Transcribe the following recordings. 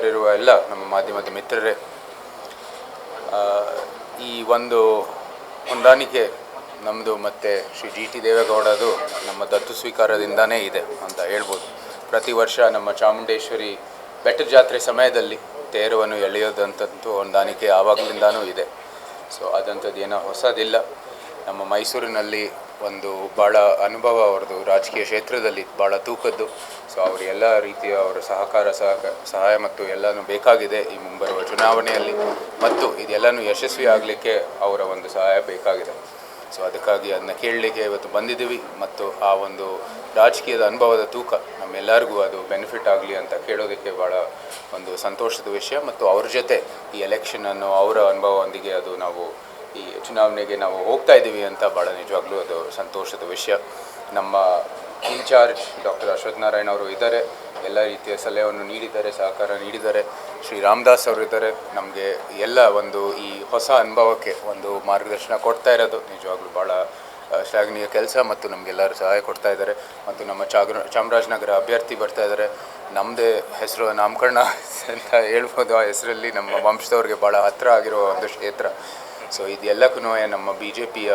ಇರುವ ಎಲ್ಲ ನಮ್ಮ ಮಾಧ್ಯಮದ ಮಿತ್ರರೇ ಈ ಒಂದು ಹೊಂದಾಣಿಕೆ ನಮ್ಮದು ಮತ್ತು ಶ್ರೀ ಜಿ ಟಿ ದೇವೇಗೌಡದು ನಮ್ಮ ದತ್ತು ಸ್ವೀಕಾರದಿಂದನೇ ಇದೆ ಅಂತ ಹೇಳ್ಬೋದು. ಪ್ರತಿ ವರ್ಷ ನಮ್ಮ ಚಾಮುಂಡೇಶ್ವರಿ ಬೆಟ್ಟದ ಜಾತ್ರೆ ಸಮಯದಲ್ಲಿ ತೇರವನ್ನು ಎಳೆಯೋದಂಥದ್ದು ಹೊಂದಾಣಿಕೆ ಆವಾಗಲಿಂದನೂ ಇದೆ. ಸೊ ಅದಂಥದ್ದು ಏನೋ ಹೊಸದಿಲ್ಲ. ನಮ್ಮ ಮೈಸೂರಿನಲ್ಲಿ ಒಂದು ಭಾಳ ಅನುಭವ ಅವ್ರದ್ದು. ರಾಜಕೀಯ ಕ್ಷೇತ್ರದಲ್ಲಿ ಭಾಳ ತೂಕದ್ದು. ಸೊ ಅವರು ಎಲ್ಲ ರೀತಿಯ ಅವರ ಸಹಕಾರ, ಸಹಕ, ಸಹಾಯ ಮತ್ತು ಎಲ್ಲನೂ ಬೇಕಾಗಿದೆ ಈ ಮುಂಬರುವ ಚುನಾವಣೆಯಲ್ಲಿ. ಮತ್ತು ಇದೆಲ್ಲನೂ ಯಶಸ್ವಿ ಆಗಲಿಕ್ಕೆ ಅವರ ಒಂದು ಸಹಾಯ ಬೇಕಾಗಿದೆ. ಸೊ ಅದಕ್ಕಾಗಿ ಅದನ್ನ ಕೇಳಲಿಕ್ಕೆ ಇವತ್ತು ಬಂದಿದ್ದೀವಿ. ಮತ್ತು ಆ ಒಂದು ರಾಜಕೀಯದ ಅನುಭವದ ತೂಕ ನಮ್ಮೆಲ್ಲರಿಗೂ ಅದು ಬೆನಿಫಿಟ್ ಆಗಲಿ ಅಂತ ಕೇಳೋದಕ್ಕೆ ಭಾಳ ಒಂದು ಸಂತೋಷದ ವಿಷಯ. ಮತ್ತು ಅವ್ರ ಜೊತೆ ಈ ಎಲೆಕ್ಷನನ್ನು ಅವರ ಅನುಭವದೊಂದಿಗೆ ಅದು ನಾವು ಈ ಚುನಾವಣೆಗೆ ನಾವು ಹೋಗ್ತಾ ಇದ್ದೀವಿ ಅಂತ ಭಾಳ ನಿಜವಾಗ್ಲೂ ಅದು ಸಂತೋಷದ ವಿಷಯ. ನಮ್ಮ ಇನ್ಚಾರ್ಜ್ ಡಾಕ್ಟರ್ ಅಶ್ವಥ್ ನಾರಾಯಣ ಅವರು ಇದ್ದಾರೆ. ಎಲ್ಲ ರೀತಿಯ ಸಲಹೆಯನ್ನು ನೀಡಿದ್ದಾರೆ, ಸಹಕಾರ ನೀಡಿದ್ದಾರೆ. ಶ್ರೀ ರಾಮದಾಸ್ ಅವರು ಇದ್ದಾರೆ. ನಮಗೆ ಎಲ್ಲ ಒಂದು ಈ ಹೊಸ ಅನುಭವಕ್ಕೆ ಒಂದು ಮಾರ್ಗದರ್ಶನ ಕೊಡ್ತಾ ಇರೋದು. ನಿಜವಾಗ್ಲೂ ಭಾಳ ಶ್ಲಾಘನೀಯ ಕೆಲಸ ಮತ್ತು ನಮಗೆಲ್ಲರೂ ಸಹಾಯ ಕೊಡ್ತಾ ಇದ್ದಾರೆ. ಮತ್ತು ನಮ್ಮ ಚಾಗ್ರ, ಚಾಮರಾಜನಗರ ಅಭ್ಯರ್ಥಿ ಬರ್ತಾ ಇದ್ದಾರೆ. ನಮ್ಮದೇ ಹೆಸರು ನಾಮಕರಣ ಅಂತ ಹೇಳ್ಬೋದು. ಆ ಹೆಸರಲ್ಲಿ ನಮ್ಮ ವಂಶದವ್ರಿಗೆ ಭಾಳ ಹತ್ತಿರ ಆಗಿರೋ ಒಂದು ಕ್ಷೇತ್ರ. ಸೊ ಇದೆಲ್ಲಕ್ಕೂ ನಮ್ಮ ಬಿ ಜೆ ಪಿಯ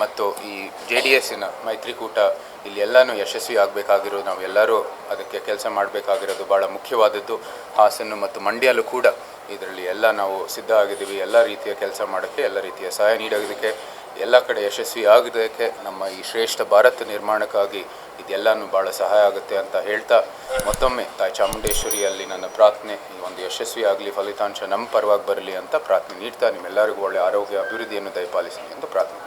ಮತ್ತು ಈ ಜೆ ಡಿ ಎಸ್ಸಿನ ಮೈತ್ರಿಕೂಟ ಇಲ್ಲಿ ಎಲ್ಲನೂ ಯಶಸ್ವಿ ಆಗಬೇಕಾಗಿರೋದು, ನಾವೆಲ್ಲರೂ ಅದಕ್ಕೆ ಕೆಲಸ ಮಾಡಬೇಕಾಗಿರೋದು ಭಾಳ ಮುಖ್ಯವಾದದ್ದು. ಹಾಸನ್ನು ಮತ್ತು ಮಂಡ್ಯಲ್ಲೂ ಕೂಡ ಇದರಲ್ಲಿ ಎಲ್ಲ ನಾವು ಸಿದ್ಧ ಆಗಿದ್ದೀವಿ. ಎಲ್ಲ ರೀತಿಯ ಕೆಲಸ ಮಾಡೋಕ್ಕೆ, ಎಲ್ಲ ರೀತಿಯ ಸಹಾಯ ನೀಡೋದಕ್ಕೆ, ಎಲ್ಲ ಕಡೆ ಯಶಸ್ವಿ ಆಗೋದಕ್ಕೆ ನಮ್ಮ ಈ ಶ್ರೇಷ್ಠ ಭಾರತ ನಿರ್ಮಾಣಕ್ಕಾಗಿ ಇದೆಲ್ಲನೂ ಭಾಳ ಸಹಾಯ ಆಗುತ್ತೆ ಅಂತ ಹೇಳ್ತಾ ಮತ್ತೊಮ್ಮೆ ತಾಯಿ ಚಾಮುಂಡೇಶ್ವರಿಯಲ್ಲಿ ನನ್ನ ಪ್ರಾರ್ಥನೆ, ಈ ಒಂದು ಯಶಸ್ವಿ ಆಗಲಿ, ಫಲಿತಾಂಶ ನಮ್ಮ ಪರವಾಗಿ ಬರಲಿ ಅಂತ ಪ್ರಾರ್ಥನೆ ನೀಡ್ತಾ ನಿಮ್ಮೆಲ್ಲರಿಗೂ ಒಳ್ಳೆಯ ಆರೋಗ್ಯ, ಅಭಿವೃದ್ಧಿಯನ್ನು ದಯಪಾಲಿಸಲಿ ಎಂದು ಪ್ರಾರ್ಥನೆ